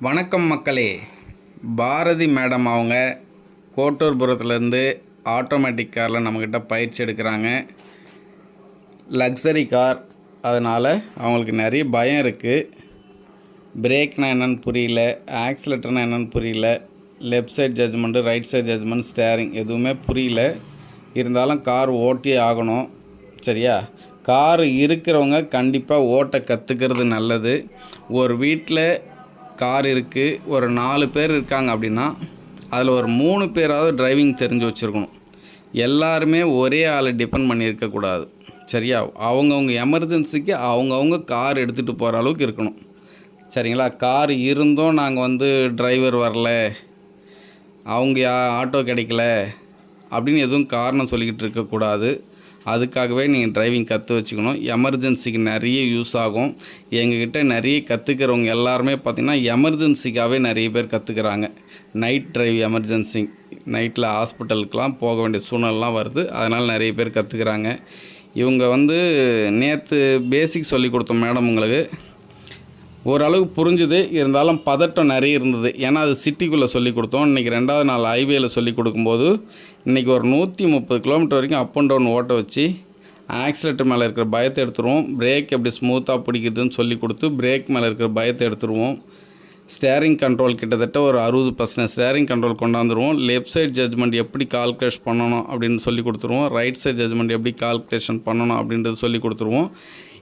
வணக்கம் மக்களே. பாரதி மேடம் அவங்க கோட்டூர்புரத்துலேருந்து ஆட்டோமேட்டிக் காரில் நம்மக்கிட்ட பயிற்சி எடுக்கிறாங்க. லக்ஸரி கார் அதனால் அவங்களுக்கு நிறைய பயம் இருக்குது பிரேக்னா என்னென்னு புரியல ஆக்சிலேட்டர்னா என்னென்னு புரியல left side judgement right side judgement steering எதுவுமே புரியல. இருந்தாலும் கார் ஓட்டியே ஆகணும் சரியா? கார் இருக்கிறவங்க கண்டிப்பாக ஓட்ட கற்றுக்கிறது நல்லது. ஒரு வீட்டில் கார் இருக்குது ஒரு நாலு பேர் இருக்காங்க அப்படின்னா அதில் ஒரு மூணு பேராவது டிரைவிங் தெரிஞ்சு வச்சுருக்கணும். எல்லாருமே ஒரே ஆளை டிபெண்ட் பண்ணியிருக்கக்கூடாது சரியா? அவங்கவுங்க எமர்ஜென்சிக்கு அவங்கவுங்க கார் எடுத்துகிட்டு போகிற அளவுக்கு இருக்கணும். சரிங்களா? கார் இருந்தும் நாங்கள் வந்து டிரைவர் வரல. அவங்க யா- ஆட்டோ கிடைக்கல. அப்படின்னு எதுவும் காரணம் சொல்லிக்கிட்டு இருக்கக்கூடாது அதுக்காகவே நீங்கள் டிரைவிங் கற்று வச்சுக்கணும். எமர்ஜென்சிக்கு நிறைய யூஸ் ஆகும். எங்ககிட்ட நிறைய கற்றுக்கிறவங்க எல்லாருமே பார்த்திங்கன்னா எமர்ஜென்சிக்காகவே நிறைய பேர் கற்றுக்குறாங்க நைட் டிரைவ் எமர்ஜென்சி நைட்டில் ஹாஸ்பிட்டலுக்கெலாம் போக வேண்டிய சூழ்நிலாம் வருது. அதனால் நிறைய பேர் கற்றுக்குறாங்க இவங்க வந்து நேற்று பேசிக் சொல்லி கொடுத்தோம் மேடம் உங்களுக்கு. ஓரளவுக்கு புரிஞ்சுது. இருந்தாலும் பதட்டம் நிறைய இருந்தது. ஏன்னா அது சிட்டிக்குள்ளே சொல்லி கொடுத்தோம். இன்றைக்கி ரெண்டாவது நாள் ஹைவேயில் சொல்லி கொடுக்கும்போது இன்றைக்கி ஒரு நூற்றி முப்பது கிலோமீட்டர் வரைக்கும் அப் அண்ட் டவுன் ஓட்ட வச்சு ஆக்சிலேட்டர் மேலே இருக்கிற பயத்தை எடுத்துருவோம். பிரேக் எப்படி ஸ்மூத்தாக பிடிக்குதுன்னு சொல்லி கொடுத்து பிரேக் மேலே இருக்கிற பயத்தை எடுத்துருவோம். ஸ்டேரிங் கண்ட்ரோல் கிட்டத்தட்ட ஒரு அறுபது பர்சன்ட் ஸ்டேரிங் கண்ட்ரோல் கொண்டாந்துருவோம். லெஃப்ட் சைட் ஜட்ஜ்மெண்ட் எப்படி கால்குலேஷன் பண்ணணும் அப்படின்னு சொல்லி கொடுத்துருவோம். ரைட் சைட் ஜட்ஜ்மெண்ட் எப்படி கால்குலேஷன் பண்ணணும் அப்படின்றது சொல்லி கொடுத்துருவோம்.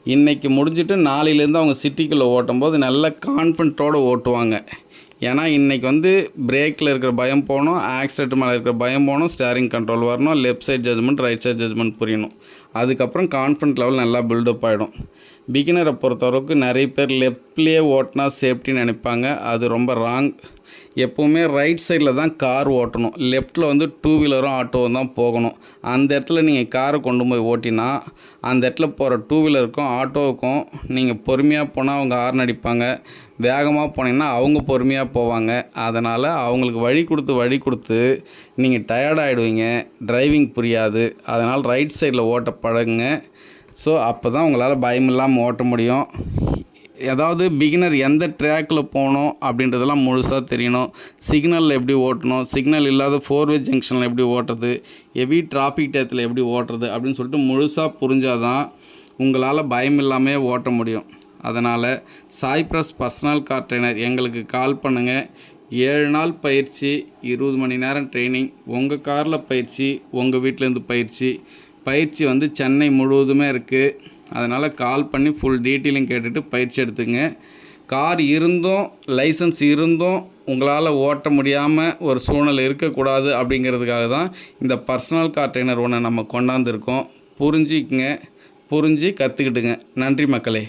இன்றைக்கி முடிஞ்சிட்டு நாளையிலேருந்து அவங்க சிட்டிக்குள்ளே ஓட்டும்போது நல்ல கான்ஃபிடண்ட்டோடு ஓட்டுவாங்க. ஏன்னா இன்றைக்கி வந்து பிரேக்கில் இருக்கிற பயம் போகணும் ஆக்சிடென்ட் மேலே இருக்கிற பயம் போகணும் ஸ்டேரிங் கண்ட்ரோல் வரணும் left side judgement right side judgement புரியணும். அதுக்கப்புறம் கான்ஃபிடன்ட் லெவல் நல்லா பில்டப் ஆகிடும் பிகினரை பொறுத்தவரைக்கும் நிறைய பேர் லெஃப்ட்லேயே ஓட்டினா சேஃப்டின்னு நினைப்பாங்க. அது ரொம்ப ராங் எப்போவுமே ரைட் சைடில் தான் கார் ஓட்டணும். லெஃப்ட்டில் வந்து டூ வீலரும் ஆட்டோவும் தான் போகணும். அந்த இடத்துல நீங்கள் காரை கொண்டு போய் ஓட்டினா அந்த இடத்துல போகிற டூ வீலருக்கும் ஆட்டோவுக்கும் நீங்கள் பொறுமையாக போனால் அவங்க ஹார்ன் அடிப்பாங்க. வேகமாக போனீங்கன்னா அவங்க பொறுமையாக போவாங்க. அதனால் அவங்களுக்கு வழி கொடுத்து வழி கொடுத்து நீங்கள் டயர்டாகிடுவீங்க டிரைவிங் புரியாது. அதனால் ரைட் சைடில் ஓட்ட பழகுங்க. ஸோ அப்போ தான் உங்களால் பயமில்லாமல் ஓட்ட முடியும். ஏதாவது பிகினர் எந்த ட்ராக்கில் போகணும் அப்படின்றதெல்லாம் முழுசாக தெரியணும். சிக்னலில் எப்படி ஓட்டணும்? சிக்னல் இல்லாத ஃபோர்வே ஜங்ஷனில் எப்படி ஓட்டுறது? ஹெவி டிராஃபிக் டயத்தில் எப்படி ஓட்டுறது? அப்படின்னு சொல்லிட்டு முழுசாக புரிஞ்சால் தான் உங்களால் பயம் இல்லாமல் ஓட்ட முடியும். அதனால் சாய்ப்ரஸ் பர்சனல் கார் ட்ரெயினர் எங்களுக்கு கால் பண்ணுங்கள் ஏழு நாள் பயிற்சி இருபது மணி நேரம் ட்ரைனிங் உங்கள் காரில் பயிற்சி உங்கள் வீட்டிலேருந்து பயிற்சி. பயிற்சி வந்து சென்னை முழுவதுமே இருக்குது அதனால் கால் பண்ணி ஃபுல் டீட்டெயிலும் கேட்டுட்டு பயிற்சி எடுத்துங்க. கார் இருந்தும் லைசன்ஸ் இருந்தும் உங்களால் ஓட்ட முடியாமல் ஒரு சூழ்நிலை இருக்கக்கூடாது அப்படிங்கிறதுக்காக தான் இந்த பர்சனல் கார் ட்ரெயினர் ஒன்று நம்ம கொண்டாந்துருக்கோம். புரிஞ்சிக்கங்க புரிஞ்சு கற்றுக்கிட்டுங்க நன்றி மக்களே.